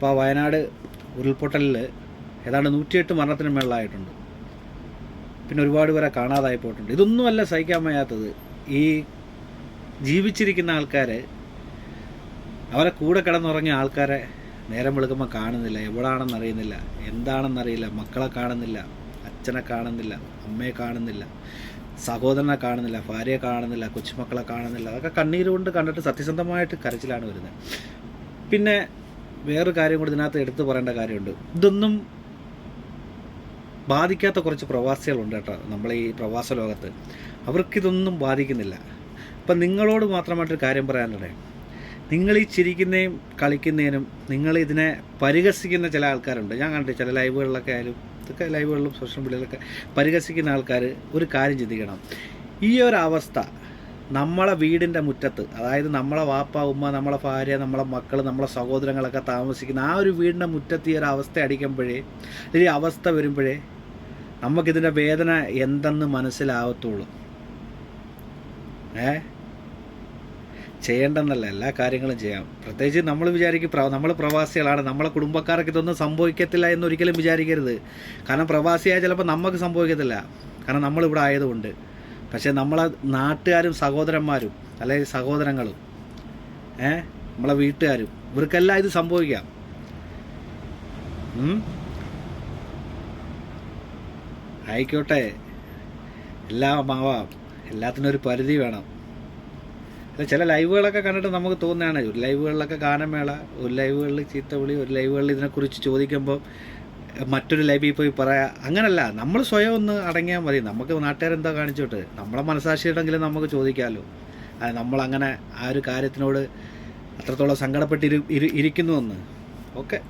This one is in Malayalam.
അപ്പോൾ വയനാട് ഉരുൾപൊട്ടലിൽ ഏതാണ്ട് നൂറ്റിയെട്ട് മരണത്തിന് മേളിലായിട്ടുണ്ട്. പിന്നെ ഒരുപാട് പേരെ കാണാതായി പോയിട്ടുണ്ട്. ഇതൊന്നുമല്ല സഹിക്കാൻ വയ്യാത്തത്. ഈ ജീവിച്ചിരിക്കുന്ന ആൾക്കാർ അവരെ കൂടെ കിടന്നുറങ്ങിയ ആൾക്കാരെ നേരം വെളുക്കുമ്പോൾ കാണുന്നില്ല. എവിടാണെന്ന് അറിയുന്നില്ല. എന്താണെന്നറിയില്ല മക്കളെ കാണുന്നില്ല. അച്ഛനെ കാണുന്നില്ല. അമ്മയെ കാണുന്നില്ല. സഹോദരനെ കാണുന്നില്ല. ഭാര്യയെ കാണുന്നില്ല. കൊച്ചുമക്കളെ കാണുന്നില്ല. അതൊക്കെ കണ്ണീര് കൊണ്ട് കണ്ടിട്ട് സത്യസന്ധമായിട്ട് കരച്ചിലാണ് വരുന്നത്. പിന്നെ വേറൊരു കാര്യം കൂടി ഇതിനകത്ത് എടുത്തു പറയേണ്ട കാര്യമുണ്ട്. ഇതൊന്നും ബാധിക്കാത്ത കുറച്ച് പ്രവാസികളുണ്ട് കേട്ടോ നമ്മളെ ഈ പ്രവാസ ലോകത്ത്. അവർക്കിതൊന്നും ബാധിക്കുന്നില്ല. അപ്പം നിങ്ങളോട് മാത്രമായിട്ടൊരു കാര്യം പറയാനുള്ളത് നിങ്ങൾ ഈ ചിരിക്കുന്നതും കളിക്കുന്നതിനും നിങ്ങൾ ഇതിനെ പരിഹസിക്കുന്ന ചില ആൾക്കാരുണ്ട്. ഞാൻ കണ്ടിട്ട് ചില ലൈവുകളിലൊക്കെ ആയാലും ഇതൊക്കെ ലൈവുകളിലും സോഷ്യൽ മീഡിയയിലൊക്കെ പരിഹസിക്കുന്ന ആൾക്കാർ ഒരു കാര്യം ചിന്തിക്കണം. ഈ ഒരു അവസ്ഥ നമ്മളെ വീടിന്റെ മുറ്റത്ത് അതായത് നമ്മളെ വാപ്പ ഉമ്മ നമ്മളെ ഭാര്യ നമ്മളെ മക്കൾ നമ്മളെ സഹോദരങ്ങളൊക്കെ താമസിക്കുന്ന ആ ഒരു വീടിന്റെ മുറ്റത്ത് ഈ ഒരു അവസ്ഥ അടിക്കുമ്പോഴേ ഈ അവസ്ഥ വരുമ്പോഴേ നമുക്കിതിന്റെ വേദന എന്തെന്ന് മനസ്സിലാവത്തുള്ളൂ. ഏ ചെയ്യേണ്ടെന്നല്ല എല്ലാ കാര്യങ്ങളും ചെയ്യാം. പ്രത്യേകിച്ച് നമ്മൾ വിചാരിക്കും നമ്മൾ പ്രവാസികളാണ്. നമ്മളെ കുടുംബക്കാർക്ക് ഇതൊന്നും സംഭവിക്കത്തില്ല എന്നൊരിക്കലും വിചാരിക്കരുത്. കാരണം പ്രവാസിയായ ചിലപ്പോൾ നമുക്ക് സംഭവിക്കത്തില്ല. കാരണം നമ്മളിവിടെ ആയതുകൊണ്ട്. പക്ഷേ നമ്മളെ നാട്ടുകാരും സഹോദരന്മാരും അല്ലെങ്കിൽ സഹോദരങ്ങളും ഏ നമ്മളെ വീട്ടുകാരും ഇവർക്കെല്ലാം ഇത് സംഭവിക്കാം? ആയിക്കോട്ടെ. എല്ലാ ആവാം എല്ലാത്തിനും ഒരു പരിധി വേണം. ചില ലൈവുകളൊക്കെ കണ്ടിട്ട് നമുക്ക് തോന്നുകയാണ് ഒരു ലൈവുകളിലൊക്കെ ഗാനമേള ഒരു ലൈവുകളിൽ ചീത്തവിളി ഒരു ലൈവുകളിൽ ഇതിനെക്കുറിച്ച് ചോദിക്കുമ്പോൾ മറ്റൊരു ലൈബിൽ പോയി പറയാ അങ്ങനല്ല നമ്മൾ സ്വയം ഒന്ന് അടങ്ങിയാൽ മതി. നമുക്ക് നാട്ടുകാരെന്താ കാണിച്ചോട്ട്? നമ്മളെ മനസാക്ഷിയുടെങ്കിലും നമുക്ക് ചോദിക്കാമല്ലോ അത് നമ്മളങ്ങനെ ആ ഒരു കാര്യത്തിനോട് അത്രത്തോളം സങ്കടപ്പെട്ടിരി ഇരിക്കുന്നു ഇരിക്കുന്നുവെന്ന്. ഓക്കെ.